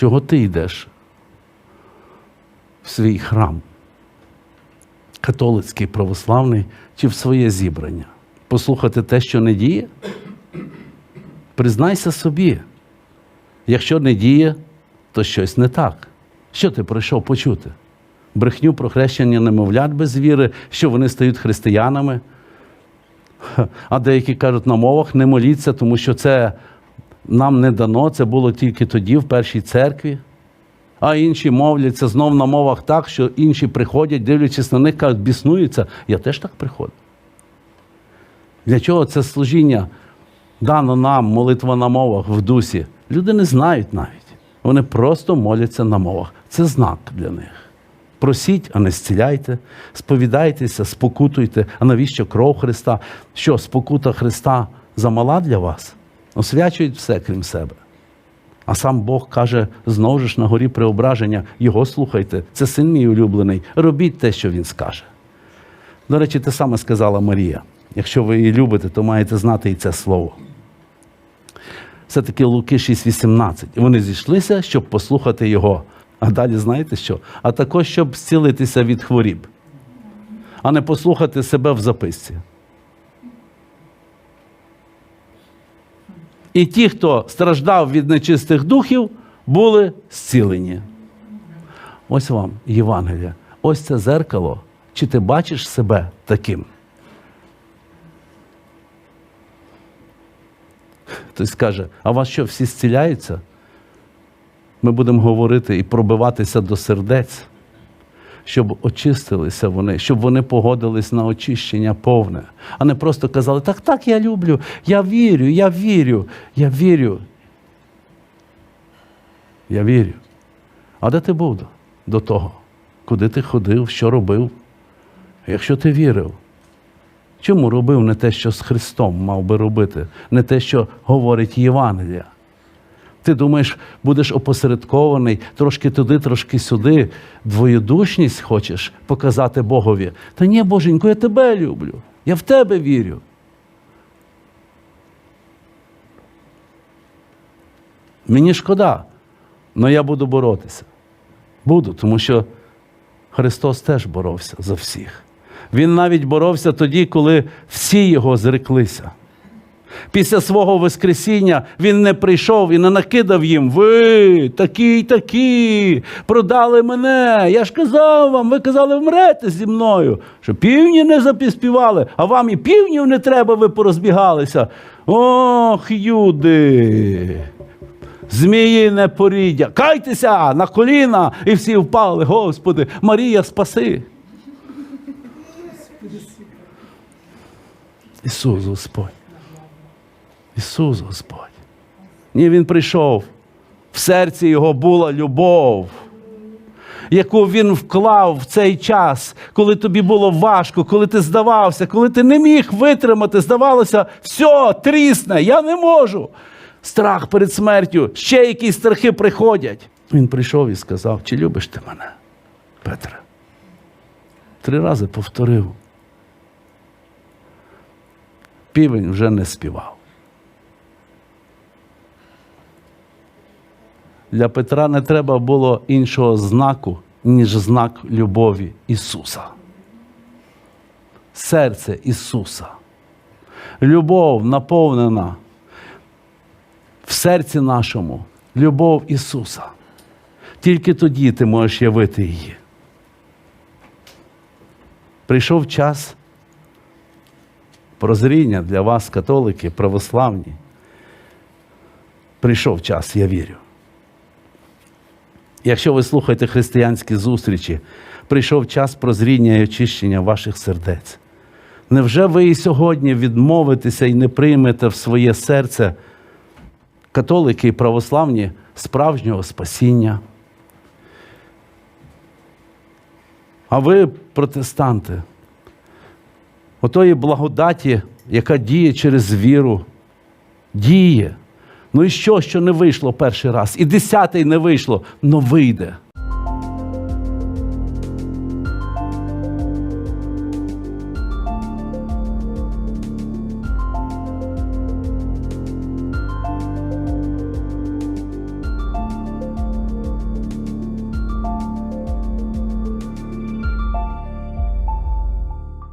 Чого ти йдеш в свій храм? Католицький, православний чи в своє зібрання? Послухати те, що не діє? Признайся собі. Якщо не діє, то щось не так. Що ти прийшов почути? Брехню про хрещення немовлят без віри, що вони стають християнами. А деякі кажуть, на мовах не моліться, тому що це нам не дано, це було тільки тоді, в першій церкві. А інші мовляться знов на мовах так, що інші приходять, дивлячись на них, кажуть, біснуються. Я теж так приходив. Для чого це служіння дано нам, молитва на мовах в дусі? Люди не знають навіть. Вони просто моляться на мовах. Це знак для них. Просіть, а не зціляйте, сповідайтеся, спокутуйте. А навіщо кров Христа? Що, спокута Христа замала для вас? Освячують все, крім себе. А сам Бог каже, знову ж на горі преображення, його слухайте, це син мій улюблений. Робіть те, що він скаже. До речі, те саме сказала Марія. Якщо ви її любите, то маєте знати і це слово. Це таки Луки 6,18. І вони зійшлися, щоб послухати його. А далі знаєте що? А також, щоб зцілитися від хворіб, а не послухати себе в записці. І ті, хто страждав від нечистих духів, були зцілені. Ось вам Євангелія. Ось це зеркало. Чи ти бачиш себе таким? Хтось каже, а вас що, всі зціляються? Ми будемо говорити і пробиватися до сердець, щоб очистилися вони, щоб вони погодились на очищення повне, а не просто казали, так, так, я люблю, я вірю, я вірю, я вірю. Я вірю. А де ти був до, того? Куди ти ходив, що робив? Якщо ти вірив, чому робив не те, що з Христом мав би робити, не те, що говорить Євангелія? Ти думаєш, будеш опосередкований трошки туди, трошки сюди. Двоєдушність хочеш показати Богові. Та ні, Боженько, я тебе люблю. Я в тебе вірю. Мені шкода, але я буду боротися. Буду, тому що Христос теж боровся за всіх. Він навіть боровся тоді, коли всі його зреклися. Після свого Воскресіння він не прийшов і не накидав їм. Ви такі, такі, продали мене. Я ж казав вам, ви казали, вмрете зі мною, що півні не запіспівали, а вам і півнів не треба, ви порозбігалися. Ох, юди. Зміїне поріддя. Кайтеся на коліна, і всі впали. Господи, Марія, спаси. Ісус Господь. Ісус Господь. Ні, Він прийшов. В серці його була любов, яку він вклав в цей час, коли тобі було важко, коли ти здавався, коли ти не міг витримати, здавалося, все, трісне, я не можу. Страх перед смертю, ще якісь страхи приходять. Він прийшов і сказав: чи любиш ти мене, Петре? Три рази повторив. Півень вже не співав. Для Петра не треба було іншого знаку, ніж знак любові Ісуса. Серце Ісуса. Любов наповнена в серці нашому. Любов Ісуса. Тільки тоді ти можеш явити її. Прийшов час прозріння для вас, католики, православні. Прийшов час, я вірю. Якщо ви слухаєте християнські зустрічі, прийшов час прозріння і очищення ваших сердець. Невже ви і сьогодні відмовитеся і не приймете в своє серце католики і православні справжнього спасіння? А ви, протестанти, отої благодаті, яка діє через віру, діє. Ну і що, що не вийшло перший раз? І десятий не вийшло, но вийде.